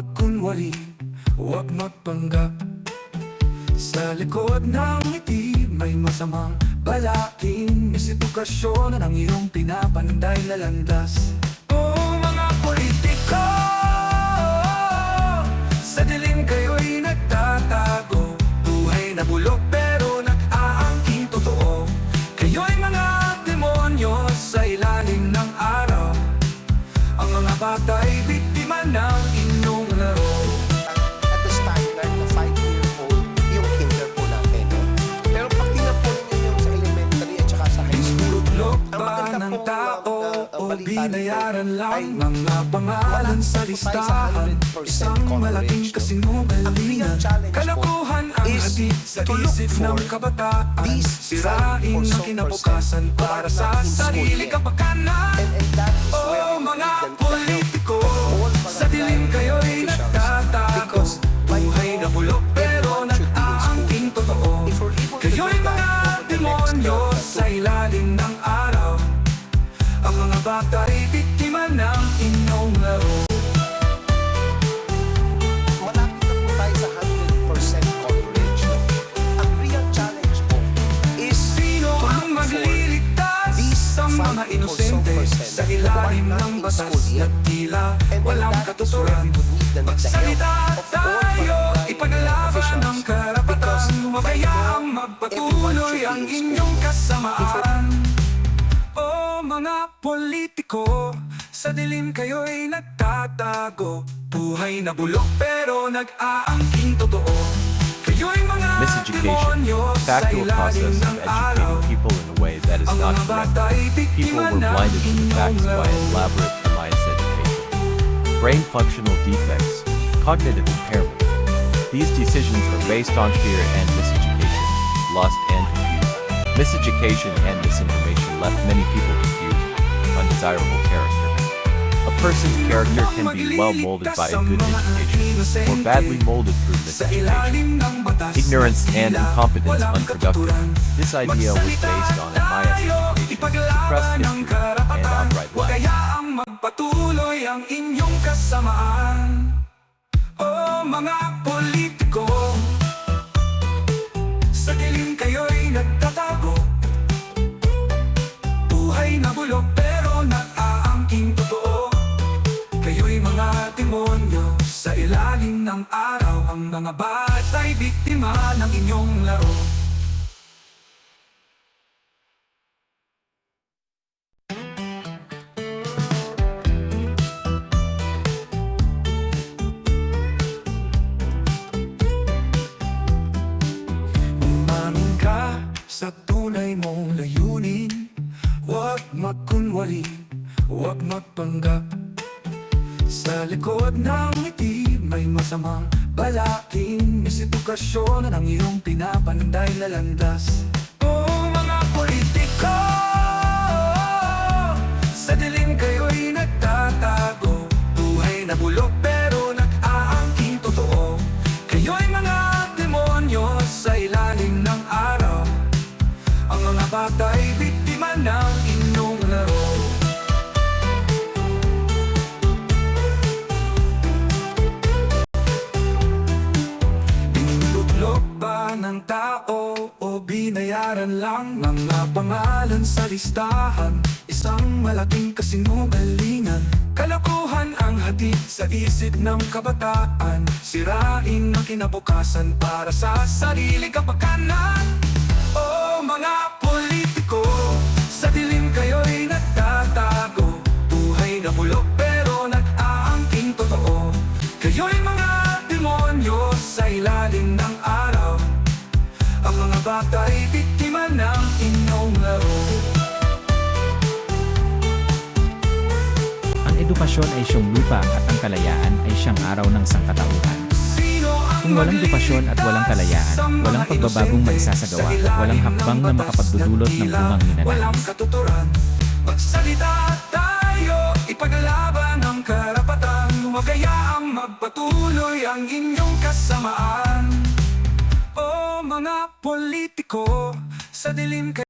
magkunwari, huwag magpanggap Sa likod ng ngiti may masamang balaking Misedukasyon na ng iyong pinapanday na landas binayaran lang Mga pangalan sa listahan. 100% Isang malaking kasinungalingan. Kalokohan ang hatid sa isip ng kabataan. Sirain 5 or ang kinabukasan para sa sarili kapakanan. Where Oh mga politiko Sa dilim kayo'y bata'y biktima ng inyong laro. Malapit na po tayo sa 100% coverage. Ang real challenge po is Sino ang magliligtas sa mga inosente? Sa ilalim ng batas na tila walang katuturan. all tayo, barangay ipaglaban officials. ng karapatan. Mabayaang everyone magpatuloy ang inyong kasamaan mga politiko, sa dilim kayo'y nagtatago Buhay na bulok pero nag-aangking totoo Kayo'y mga Miseducation, sa factual process of educating people in a way that is not correct. People were blinded to the facts by elaborate biased education. Brain functional defects, cognitive impairment. These decisions are based on fear and miseducation, lust and. Miseducation and misinformation left many people confused, undesirable character. A person's character can be well molded by a good education, or badly molded through miseducation. ilalim ng batas Ignorance and incompetence unproductive. This idea was based on a biased Magsalita tayo, education, suppressed history, and outright lies. kayaang magpatuloy ang inyong kasamaan Oh mga politiko Sa dilim kayo'y nagtatago. Buhay na bulok pero nag-aangking totoo. Kayo'y mga demonyo sa ilalim ng araw Ang mga bata'y biktima ng inyong laro sa tunay mong layunin. Huwag magkunwari, huwag magpanggap Sa likod ng ngiti may masamang balaking Misedukasyon na ng iyong pinapanday na landas. Oh mga politiko Sa dilim kayo'y nagtatago. Buhay na bulok Mga bata'y biktima ng inyong laro. Pinututlok ba ng tao o binayaran lang Mga pangalan sa listahan? Isang malaking kasinungalingan. Kalokohan ang hatid sa isip ng kabataan. Sirain ang kinabukasan para sa sarili kapakanan Kayo'y mga demonyo sa ilalim ng araw Ang mga bata'y biktima ng inyong laro Ang edukasyon ay siyang lupa at ang kalayaan ay siyang araw ng sangkatauhan. Kung walang edukasyon at walang kalayaan, walang pagbabagong sa at walang hakbang ng na makapagdudulot ng bungang ninanais. Walang katuturan Magsalita tayo, ipaglaban magpatuloy ang inyong kasamaan. Oh mga politiko, sa dilim